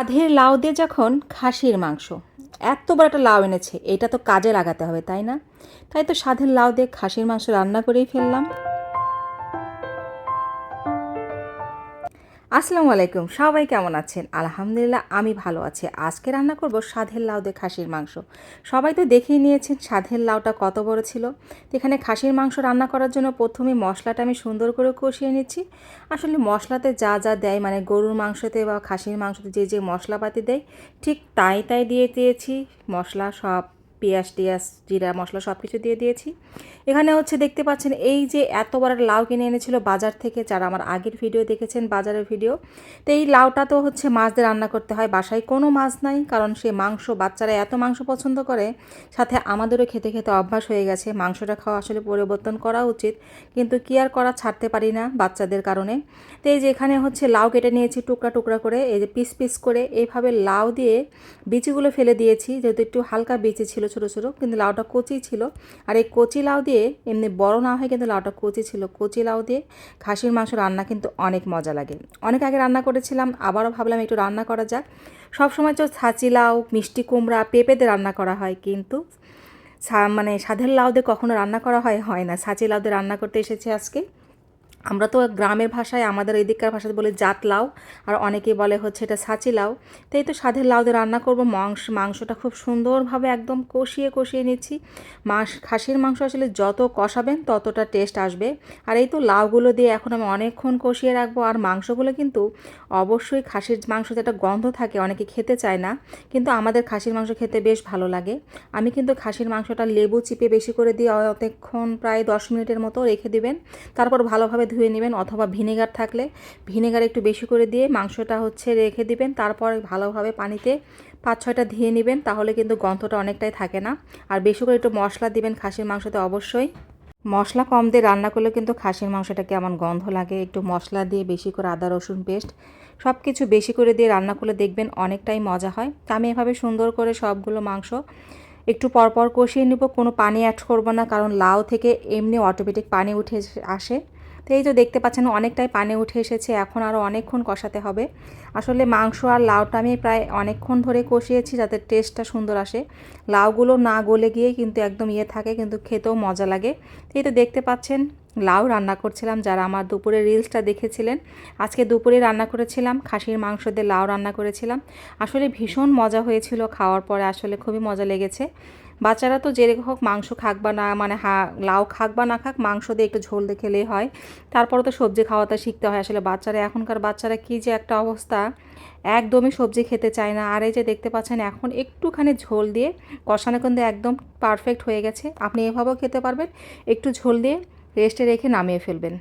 সাধের লাউ দিয়ে যখন খাসির মাংস এত বড় একটা লাউ এনেছে, এটা তো কাজে লাগাতে হবে, তাই না? তাই তো সাধের লাউ দিয়ে খাসির মাংস রান্না করেই ফেললাম। আসসালামু আলাইকুম, সবাই কেমন আছেন? আলহামদুলিল্লাহ, আমি ভালো আছি। আজকে রান্না করব সাধের লাউ দিয়ে খাসির মাংস। সবাই তো দেখেই নিয়েছেন সাধের লাউটা কত বড় ছিল। তো এখানে খাসির মাংস রান্না করার জন্য প্রথমে মশলাটা আমি সুন্দর করে কষিয়ে নিচ্ছি। আসলে মশলাতে যা যা দেয় মানে গরুর মাংসতে বা খাসির মাংসতে যে যে মশলাপাতি দেয়, ঠিক তাই তাই দিয়ে দিয়েছি। মশলা সব পেঁয়াজ টিয়াজ, জিরা মশলা সব কিছু দিয়ে দিয়েছি। এখানে হচ্ছে দেখতে পাচ্ছেন, এই যে এত বড় লাউ কিনে এনেছিল বাজার থেকে, যারা আমার আগের ভিডিও দেখেছেন, বাজারের ভিডিও, তো এই লাউটা তো হচ্ছে মাছ দিয়ে রান্না করতে হয়, বাসায় কোনো মাছ নাই, কারণ সে মাংস, বাচ্চারা এত মাংস পছন্দ করে, সাথে আমাদেরও খেতে খেতে অভ্যাস হয়ে গেছে, মাংসটা খাওয়া আসলে পরিবর্তন করা উচিত, কিন্তু কি আর করা ছাড়তে পারি না বাচ্চাদের কারণে। তো এই যে এখানে হচ্ছে লাউ কেটে নিয়েছি টুকরা টুকরা করে, এই যে পিস পিস করে, এইভাবে লাউ দিয়ে বিচিগুলো ফেলে দিয়েছি, যেহেতু একটু হালকা বিচি ছিল ছোটো ছোটো, কিন্তু লাউটা কচি ছিল। আর এই কচি লাউ দিয়ে এমনি বড় না হয় কিন্তু লাউটা কচি ছিল। কচি লাউ দিয়ে খাসির মাংস রান্না কিন্তু অনেক মজা লাগে। অনেক আগে রান্না করেছিলাম, আবারও ভাবলাম একটু রান্না করা যাক। সবসময় তো ছাঁচি লাউ, মিষ্টি কুমড়া পেঁপেতে রান্না করা হয়, কিন্তু মানে সাধের লাউ দিয়ে কখনো রান্না করা হয় হয় না। ছাঁচি লাউ দিয়ে রান্না করতে এসেছে আজকে। আমরা তো গ্রামের ভাষায়, আমাদের এদিককার ভাষাতে বলে জাত লাউ, আর অনেকেই বলে হচ্ছে এটা সাচি লাউ। তো এই তো স্বাদের লাউ দিয়ে রান্না করব, মাংস, মাংসটা খুব সুন্দরভাবে একদম কষিয়ে কষিয়ে নিচ্ছি। মাংস, খাসির মাংস আসলে যত কষাবেন ততটা টেস্ট আসবে। আর এই তো লাউগুলো দিয়ে এখন আমি অনেকক্ষণ কষিয়ে রাখব, আর মাংসগুলো কিন্তু অবশ্যই খাসির মাংসতে একটা গন্ধ থাকে, অনেকে খেতে চায় না, কিন্তু আমাদের খাসির মাংস খেতে বেশ ভালো লাগে। আমি কিন্তু খাসির মাংসটা লেবু চিপে বেশি করে দিয়ে অতক্ষণ প্রায় দশ মিনিটের মতো রেখে দিবেন, তারপর ভালোভাবে ধুয়ে নেবেন অথবা ভিনেগার থাকলে। ভিনেগার একটু বেশি করে দিয়ে মাংসটা হচ্ছে রেখে দিবেন। তারপর ভালোভাবে পানিতে পাঁচ ছয়টা ধুয়ে নেবেন, তাহলে কিন্তু গন্ধটা অনেকটাই থাকে না। আর বেশি করে একটু মশলা দিবেন খাসির মাংসতে অবশ্যই। মশলা কম দিয়ে রান্না করলে কিন্তু খাসির মাংসটা কেমন গন্ধ লাগে। একটু মশলা দিয়ে বেশি করে আদা, রসুন পেস্ট সব কিছু বেশি করে দিয়ে রান্না করলে দেখবেন অনেকটাই মজা হয়। তা আমি এভাবে সুন্দর করে সবগুলো মাংস একটু পরপর কষিয়ে নেব। কোনো পানি অ্যাড করব না, কারণ লাউ থেকে এমনি অটোমেটিক পানি উঠে আসে। তো এই যে দেখতে পাচ্ছেন অনেকটাই পানি উঠে এসেছে, এখন আরও অনেকক্ষণ কষাতে হবে। আসলে মাংস আর লাউটা আমি প্রায় অনেকক্ষণ ধরে কষিয়েছি যাতে টেস্টটা সুন্দর আসে। লাউগুলো না গলে গিয়ে কিন্তু একদম ইয়ে থাকে, কিন্তু খেতেও মজা লাগে। এই তো দেখতে পাচ্ছেন, লাউ রান্না করছিলাম যারা আমার দুপুরে রিলসটা দেখেছিলেন। আজকে দুপুরে রান্না করেছিলাম, খাসির মাংস দিয়ে লাউ রান্না করেছিলাম। আসলে ভীষণ মজা হয়েছিল খাওয়ার পরে, আসলে খুবই মজা লেগেছে। বাচ্চারা তো যেরকম হোক মাংস খাক বা না মানে হা, লাউ খাক বা না খাক, মাংস দিয়ে একটু ঝোল দিয়ে খেলেই হয়। তারপরে তো সবজি খাওয়াতে শিখতে হয় আসলে বাচ্চারা। এখনকার বাচ্চারা কী যে একটা অবস্থা। একদমই সবজি খেতে চায় না। আর এই যে দেখতে পাচ্ছেন, এখন একটুখানি ঝোল দিয়ে কষানো কিন্তু একদম পারফেক্ট হয়ে গেছে। আপনি এভাবেও খেতে পারবেন। একটু ঝোল দিয়ে রেস্টে রেখে নামিয়ে ফেলবেন।